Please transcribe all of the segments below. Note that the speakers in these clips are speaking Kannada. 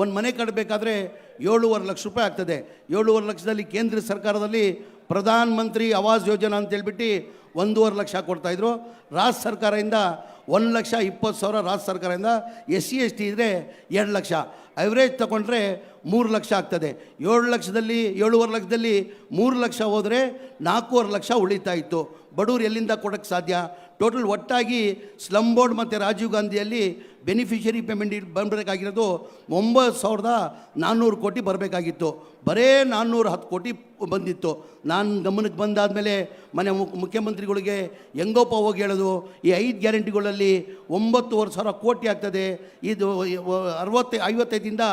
ಒಂದು ಮನೆ ಕಟ್ಟಬೇಕಾದ್ರೆ ಏಳುವರೆ ಲಕ್ಷ ರೂಪಾಯಿ ಆಗ್ತದೆ. ಏಳುವರೆ ಲಕ್ಷದಲ್ಲಿ ಕೇಂದ್ರ ಸರ್ಕಾರದಲ್ಲಿ ಪ್ರಧಾನ ಮಂತ್ರಿ ಆವಾಸ್ ಯೋಜನಾ ಅಂತೇಳ್ಬಿಟ್ಟು ಒಂದೂವರೆ ಲಕ್ಷ ಕೊಡ್ತಾಯಿದ್ರು ರಾಜ್ಯ ಸರ್ಕಾರದಿಂದ ಒಂದು ಲಕ್ಷ ಇಪ್ಪತ್ತು ಸಾವಿರ ರಾಜ್ಯ ಸರ್ಕಾರದಿಂದ ಎಸ್ ಸಿ ಎಸ್ ಟಿ ಇದ್ದರೆ ಎರಡು ಲಕ್ಷ. ಅವರೇಜ್ ತಗೊಂಡ್ರೆ ಮೂರು ಲಕ್ಷ ಆಗ್ತದೆ. ಏಳು ಲಕ್ಷದಲ್ಲಿ, ಏಳುವರೆ ಲಕ್ಷದಲ್ಲಿ ಮೂರು ಲಕ್ಷ ಹೋದರೆ ನಾಲ್ಕೂವರೆ ಲಕ್ಷ ಉಳಿತಾ ಇತ್ತು. ಬಡವ್ರು ಎಲ್ಲಿಂದ ಕೊಡೋಕ್ಕೆ ಸಾಧ್ಯ? ಟೋಟಲ್ ಒಟ್ಟಾಗಿ ಸ್ಲಮ್ ಬೋರ್ಡ್ ಮತ್ತು ರಾಜೀವ್ ಗಾಂಧಿಯಲ್ಲಿ ಬೆನಿಫಿಷರಿ ಪೇಮೆಂಟ್ ಬರಬೇಕಾಗಿರೋದು ಒಂಬತ್ತು ಸಾವಿರದ ನಾನ್ನೂರು ಕೋಟಿ ಬರಬೇಕಾಗಿತ್ತು. ಬರೇ ನಾನ್ನೂರ ಹತ್ತು ಕೋಟಿ ಬಂದಿತ್ತು. ನಾನು ಗಮನಕ್ಕೆ ಬಂದಾದಮೇಲೆ ಮನೆ ಮುಖ್ ಮುಖ್ಯಮಂತ್ರಿಗಳಿಗೆ ಹೆಂಗೋಪ ಹೋಗಿ ಹೇಳೋದು, ಈ ಐದು ಗ್ಯಾರಂಟಿಗಳಲ್ಲಿ ಒಂಬತ್ತುವರೆ ಸಾವಿರ ಕೋಟಿ ಆಗ್ತದೆ. ಇದು ಅರವತ್ತು ಐವತ್ತೈದಿಂದ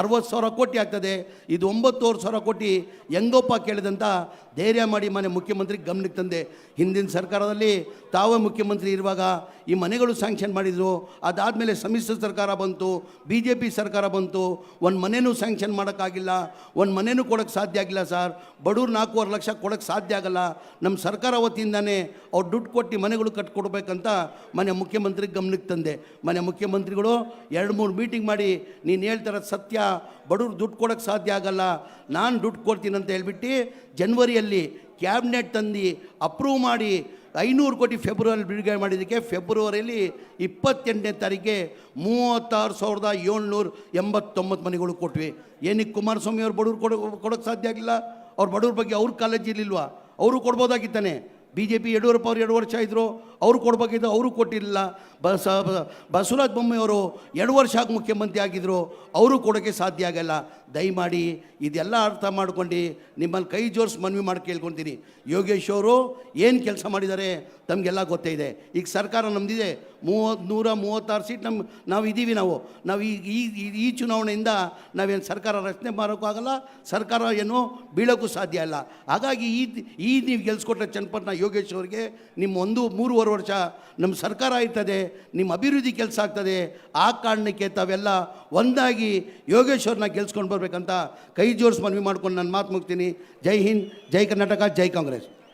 ಅರವತ್ತು ಸಾವಿರ ಕೋಟಿ ಆಗ್ತದೆ. ಇದು ಒಂಬತ್ತುವರೆ ಸಾವಿರ ಕೋಟಿ ಹೆಂಗಪ್ಪ ಕೇಳಿದಂತ ಧೈರ್ಯ ಮಾಡಿ ಮನೆ ಮುಖ್ಯಮಂತ್ರಿ ಗಮನಕ್ಕೆ ತಂದೆ. ಹಿಂದಿನ ಸರ್ಕಾರದಲ್ಲಿ ತಾವೇ ಮುಖ್ಯಮಂತ್ರಿ ಇರುವಾಗ ಈ ಮನೆಗಳು ಸ್ಯಾಂಕ್ಷನ್ ಮಾಡಿದರು. ಅದಾದಮೇಲೆ ಸಮ್ಮಿಶ್ರ ಸರ್ಕಾರ ಬಂತು ಬಿ ಜೆ ಪಿ ಸರ್ಕಾರ ಬಂತು. ಒಂದು ಮನೆಯೂ ಸ್ಯಾಂಕ್ಷನ್ ಮಾಡೋಕ್ಕಾಗಿಲ್ಲ. ಒಂದು ಮನೆಯೂ ಕೊಡೋಕ್ಕೆ ಸಾಧ್ಯ ಆಗಿಲ್ಲ ಸರ್. ಬಡವ್ರು ನಾಲ್ಕೂವರೆ ಲಕ್ಷ ಕೊಡೋಕ್ಕೆ ಸಾಧ್ಯ ಆಗಲ್ಲ. ನಮ್ಮ ಸರ್ಕಾರ ವತಿಯಿಂದನೇ ಅವ್ರು ದುಡ್ಡು ಕೊಟ್ಟು ಮನೆಗಳು ಕಟ್ಕೊಡ್ಬೇಕಂತ ಮನೆ ಮುಖ್ಯಮಂತ್ರಿ ಗಮನಕ್ಕೆ ತಂದೆ. ಮನೆ ಮುಖ್ಯಮಂತ್ರಿಗಳು ಎರಡು ಮೂರು ಮೀಟಿಂಗ್ ಮಾಡಿ, ನೀನು ಹೇಳ್ತಾರ ಸತ್ಯ. ಬಡವ್ರು ದುಡ್ಡು ಕೊಡೋಕ್ಕೆ ಸಾಧ್ಯ ಆಗಲ್ಲ. ನಾನು ದುಡ್ಡು ಕೊಡ್ತೀನಿ ಅಂತ ಹೇಳ್ಬಿಟ್ಟು ಜನ್ವರಿಯಲ್ಲಿ ಕ್ಯಾಬಿನೆಟ್ ತಂದು ಅಪ್ರೂವ್ ಮಾಡಿ ಐನೂರು ಕೋಟಿ ಫೆಬ್ರವರಿ ಬಿಡುಗಡೆ ಮಾಡಿದ್ದಕ್ಕೆ ಫೆಬ್ರವರಿಯಲ್ಲಿ ಇಪ್ಪತ್ತೆಂಟನೇ ತಾರೀಕಿಗೆ ಮೂವತ್ತಾರು ಸಾವಿರದ ಏಳ್ನೂರ ಎಂಬತ್ತೊಂಬತ್ತು ಮನೆಗಳು ಕೊಟ್ವಿ. ಏನಕ್ಕೆ ಕುಮಾರಸ್ವಾಮಿ ಅವ್ರು ಬಡವ್ರು ಕೊಡೋ ಕೊಡೋಕ್ಕೆ ಸಾಧ್ಯ ಆಗಿಲ್ಲ? ಅವ್ರು ಬಡವ್ರ ಬಗ್ಗೆ ಅವ್ರ ಕಾಲೇಜ್ ಇರಲಿಲ್ವಾ? ಅವರು ಕೊಡ್ಬೋದಾಗಿತ್ತಾನೆ? ಬಿ ಜೆ ಪಿ ಯಡಿಯೂರಪ್ಪ ಅವರು ಎರಡು ವರ್ಷ ಇದ್ದರು ಅವರು ಕೊಡಬೇಕಿದ್ರು ಅವರು ಕೊಟ್ಟಿರಲಿಲ್ಲ. ಬಸ ಬಸವರಾಜ ಬೊಮ್ಮೆಯವರು ಎರಡು ವರ್ಷ ಆಗಿ ಮುಖ್ಯಮಂತ್ರಿ ಆಗಿದ್ದರು ಅವರು ಕೊಡೋಕ್ಕೆ ಸಾಧ್ಯ ಆಗಲ್ಲ. ದಯಮಾಡಿ ಇದೆಲ್ಲ ಅರ್ಥ ಮಾಡ್ಕೊಂಡು ನಿಮ್ಮಲ್ಲಿ ಕೈ ಜೋರ್ಸಿ ಮನವಿ ಮಾಡಿ ಕೇಳ್ಕೊತೀನಿ. ಯೋಗೇಶ್ ಅವರು ಏನು ಕೆಲಸ ಮಾಡಿದ್ದಾರೆ, ತಮಗೆಲ್ಲ ಗೊತ್ತೇ ಇದೆ. ಈಗ ಸರ್ಕಾರ ನಮ್ಮದಿದೆ ಮೂವತ್ತು ನೂರ ಮೂವತ್ತಾರು ಸೀಟ್ ನಮ್ಮ ನಾವು ಇದ್ದೀವಿ ನಾವು. ನಾವು ಈ, ಈ- ಚುನಾವಣೆಯಿಂದ ನಾವೇನು ಸರ್ಕಾರ ರಚನೆ ಮಾಡೋಕ್ಕಾಗಲ್ಲ ಸರ್ಕಾರ ಏನು ಬೀಳೋಕ್ಕೂ ಸಾಧ್ಯ ಇಲ್ಲ. ಹಾಗಾಗಿ ಈ ಈ ನೀವು ಗೆಲ್ಸ್ಕೊಟ್ರೆ ಚನ್ನಪಟ್ಟಣ ಯೋಗೇಶ್ ಅವರಿಗೆ ನಿಮ್ಮ ಒಂದು, ಮೂರುವರೆ ವರ್ಷ ನಮ್ಮ ಸರ್ಕಾರ ಆಯ್ತದೆ ನಿಮ್ಮ ಅಭಿವೃದ್ಧಿ ಕೆಲಸ ಆಗ್ತದೆ, ಆ ಕಾರಣಕ್ಕೆ ತಾವೆಲ್ಲ ಒಂದಾಗಿ ಯೋಗೇಶ್ವರನ ಗೆಲ್ಸ್ಕೊಂಡು ಬರಬೇಕಂತ ಕೈ ಜೋಡಿಸಿ ಮನವಿ ಮಾಡ್ಕೊಂಡು ನಾನು ಮಾತು ಮುಗ್ತೀನಿ. ಜೈ ಹಿಂದ್, ಜೈ ಕರ್ನಾಟಕ, ಜೈ ಕಾಂಗ್ರೆಸ್.